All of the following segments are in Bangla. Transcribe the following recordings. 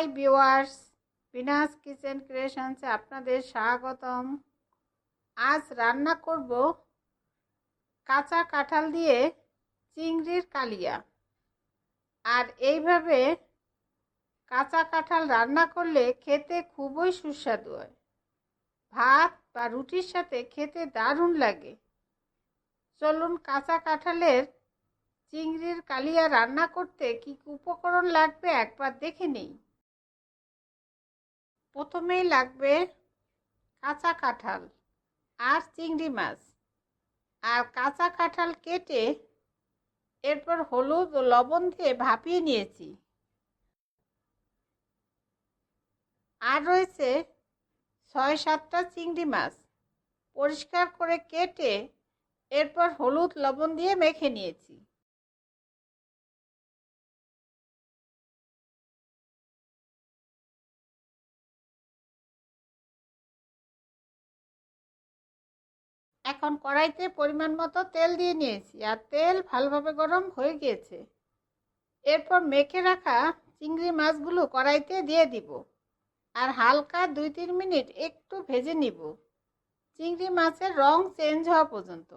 হাই ভিউয়ার্স, বিনাস কিচেন ক্রিয়েশনসে আপনাদের স্বাগতম। আজ রান্না করব কাঁচা কাঁঠাল দিয়ে চিংড়ির কালিয়া। আর এইভাবে কাঁচা কাঁঠাল রান্না করলে খেতে খুবই সুস্বাদু হয়। ভাত বা রুটির সাথে খেতে দারুণ লাগে। চলুন কাঁচা কাঁঠালের চিংড়ির কালিয়া রান্না করতে কি উপকরণ লাগবে একবার দেখে নেই। প্রথমেই লাগবে কাঁচা কাঁঠাল আর চিংড়ি মাছ। আর কাঁচা কাঁঠাল কেটে এরপর হলুদ ও লবণ দিয়ে ভাপিয়ে নিয়েছি। আর রয়েছে ছয় সাতটা চিংড়ি মাছ। পরিষ্কার করে কেটে এরপর হলুদ লবণ দিয়ে মেখে নিয়েছি। এখন কড়াইতে পরিমাণ মতো তেল দিয়ে নিয়েছি আর তেল ভালোভাবে গরম হয়ে গিয়েছে। এরপর মেখে রাখা চিংড়ি মাছগুলো কড়াইতে দিয়ে দিব আর হালকা দুই তিন মিনিট একটু ভেজে নিব। চিংড়ি মাছের রং চেঞ্জ হওয়া পর্যন্ত।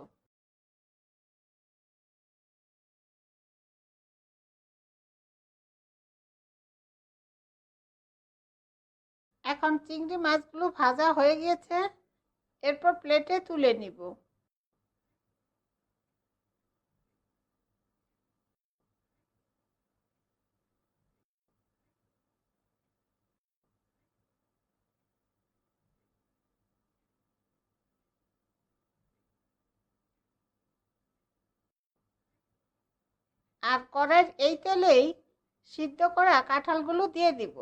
এখন চিংড়ি মাছগুলো ভাজা হয়ে গিয়েছে। এরপর প্লেটে তুলে নিব। আর কড়াইয়ের এই তেলেই সিদ্ধ করা কাঁঠালগুলো দিয়ে দিব।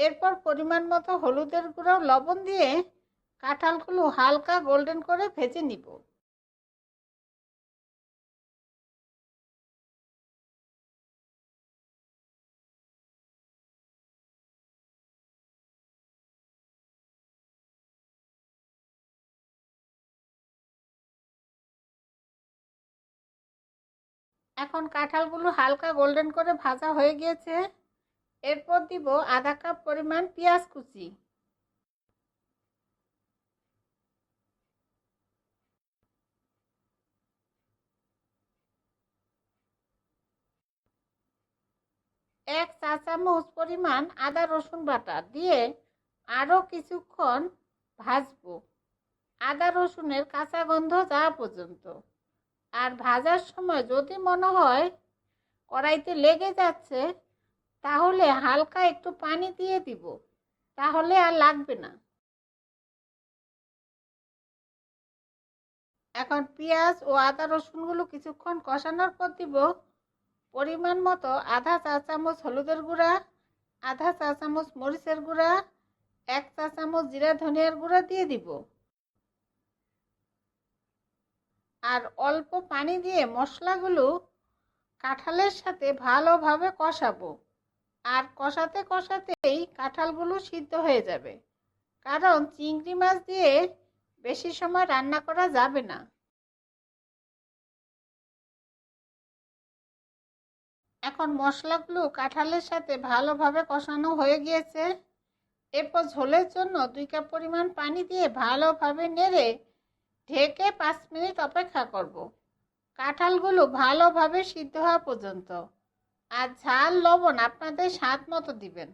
এরপর পরিমাণ মতো হলুদের গুঁড়ো, লবণ দিয়ে কাঁঠালগুলো হালকা গোল্ডেন করে ভেজে নিব। এখন কাঁঠালগুলো হালকা গোল্ডেন করে ভাজা হয়ে গিয়েছে। এরপর দিব আধা কাপ পরিমাণ পেঁয়াজ কুচি। এক চা চামচ পরিমাণ আদা রসুন বাটা দিয়ে আরও কিছুক্ষণ ভাজবো। আদা রসুনের কাঁচা গন্ধ যাওয়া পর্যন্ত। আর ভাজার সময় যদি মনে হয় কড়াইতে লেগে যাচ্ছে তাহলে হালকা একটু পানি দিয়ে দিব, তাহলে আর লাগবে না। এখন পেঁয়াজ ও আদা রসুনগুলো কিছুক্ষণ কষানোর পর দিব। পরিমাণ মতো আধা চা চামচ হলুদের গুঁড়া, আধা চা চামচ মরিচের গুঁড়া, এক চা চামচ জিরা ধনিয়ার গুঁড়া দিয়ে দিব। আর অল্প পানি দিয়ে মশলাগুলো কাঁঠালের সাথে ভালোভাবে কষাবো। আর কষাতে কষাতেই কাঁঠালগুলো সিদ্ধ হয়ে যাবে। কারণ চিংড়ি মাছ দিয়ে বেশি সময় রান্না করা যাবে না। এখন মশলাগুলো কাঁঠালের সাথে ভালোভাবে কষানো হয়ে গিয়েছে। এরপর ঝোলের জন্য দুই কাপ পরিমাণ পানি দিয়ে ভালোভাবে নেড়ে ঢেকে পাঁচ মিনিট অপেক্ষা করব। কাঁঠালগুলো ভালোভাবে সিদ্ধ হওয়া পর্যন্ত। আর ঝাল লবণ আপনাদের স্বাদ মতো দিবেন।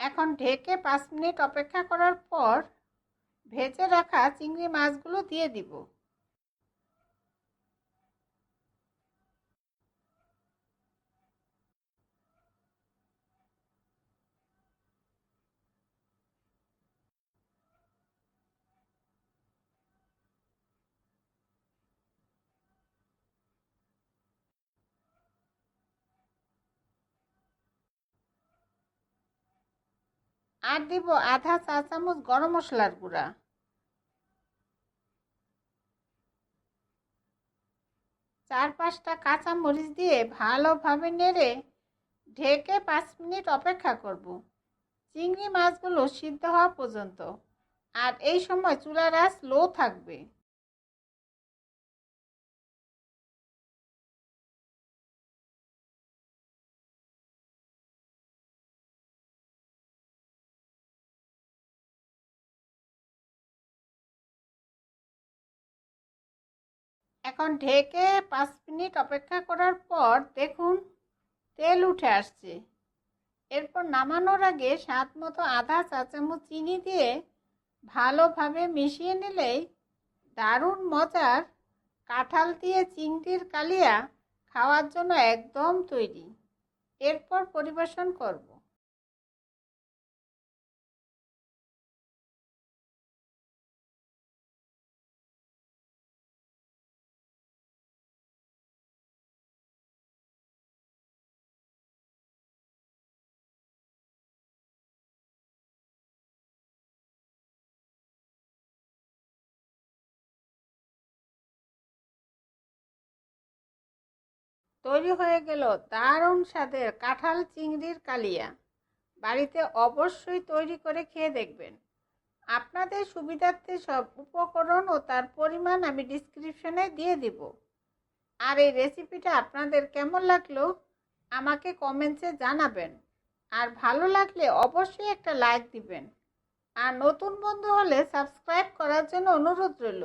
এখন ঢেকে পাঁচ মিনিট অপেক্ষা করার পর ভেজে রাখা চিংড়ি মাছগুলো দিয়ে দিব। আর দিব আধা চা চামচ গরম মশলার গুঁড়া। চার পাঁচটা কাঁচা মরিচ দিয়ে ভালোভাবে নেড়ে ঢেকে পাঁচ মিনিট অপেক্ষা করব। চিংড়ি মাছগুলো সিদ্ধ হওয়া পর্যন্ত। আর এই সময় চুলার আঁচ লো থাকবে। এখন ঢেকে পাঁচ মিনিট অপেক্ষা করার পর দেখুন, তেল উঠে আসছে। এরপর নামানোর আগে স্বাদ মতো আধা চা চামচ চিনি দিয়ে ভালোভাবে মিশিয়ে নিলেই দারুণ মজার কাঁঠাল দিয়ে চিংড়ির কালিয়া খাওয়ার জন্য একদম তৈরি। এরপর পরিবেশন করব। তৈরি হয়ে গেল দারুণ স্বাদের কাঁঠাল চিংড়ির কালিয়া। বাড়িতে অবশ্যই তৈরি করে খেয়ে দেখবেন। আপনাদের সুবিধার্থে সব উপকরণ ও তার পরিমাণ আমি ডিসক্রিপশনে দিয়ে দিব। আর এই রেসিপিটা আপনাদের কেমন লাগল? আমাকে কমেন্টসে জানাবেন। আর ভালো লাগলে অবশ্যই একটা লাইক দিবেন। আর নতুন বন্ধু হলে সাবস্ক্রাইব করার জন্য অনুরোধ রইল।